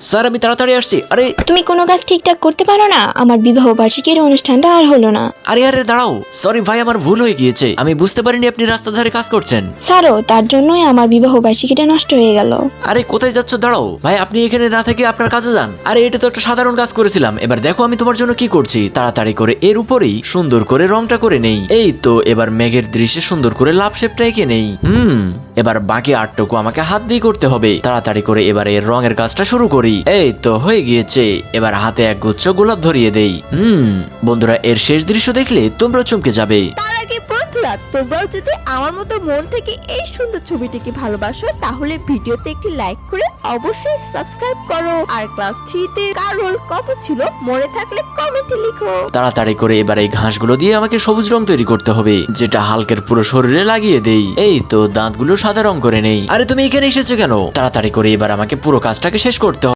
Sir আমি তাড়াতাড়ি আসছি। আরে তুমি কোনো কাজ ঠিকঠাক করতে পারো না? আমার বিবাহ বার্ষিকীর অনুষ্ঠানটা আর হলো না। আরে আরে দাঁড়াও। সরি ভাই আমার ভুল হয়ে গিয়েছে। আমি বুঝতে পারিনি আপনি রাস্তা ধারে কাজ করছেন। ছাড়ো তার জন্যই আমার বিবাহ বার্ষিকীটা নষ্ট হয়ে গেল। আরে কোথায় যাচ্ছ? দাঁড়াও। ভাই আপনি এখানে না থেকে আপনার কাজে যান। আরে এটা তো একটা সাধারণ কাজ করেছিলাম। এবার দেখো আমি তোমার জন্য কি করছি। তাড়াতাড়ি করে এর উপরেই সুন্দর করে রংটা করে নেই। এই তো এবার মেঘের দৃশ্যে সুন্দর করে লাভ শেপটা এঁকে নেই। হুম। এবার বাকি আটটুকু আমাকে হাত দিয়ে করতে হবে। তাড়াতাড়ি করে এবার এর রঙের কাজটা শুরু করি। এই তো হয়ে গিয়েছে। এবার হাতে এক গুচ্ছ গোলাপ ধরিয়ে দেই। হুম, বন্ধুরা, এর শেষ দৃশ্য দেখলে তোমরা চমকে যাবে। বন্ধুরা, তোমরাও যদি আমার মতো মন থেকে এই সুন্দর ছবিটিকে ভালোবাসো, তাহলে ভিডিওতে একটি লাইক করে অবশ্যই সাবস্ক্রাইব করো। আর ক্লাস থ্রিতে কার রোল কত ছিল, মনে থাকলে কমেন্টে লিখো। তাড়াতাড়ি করে এবার এই ঘাসগুলো দিয়ে আমাকে সবুজ রং তৈরি করতে হবে, যেটা হালকের পুরো শরীরে লাগিয়ে দেই। এই তো দাঁতগুলো সাদা রং করে নেই। আরে তুমি এখানে এসেছ কেন? তাড়াতাড়ি করে এবার আমাকে পুরো কাজটাকে শেষ করতে হবে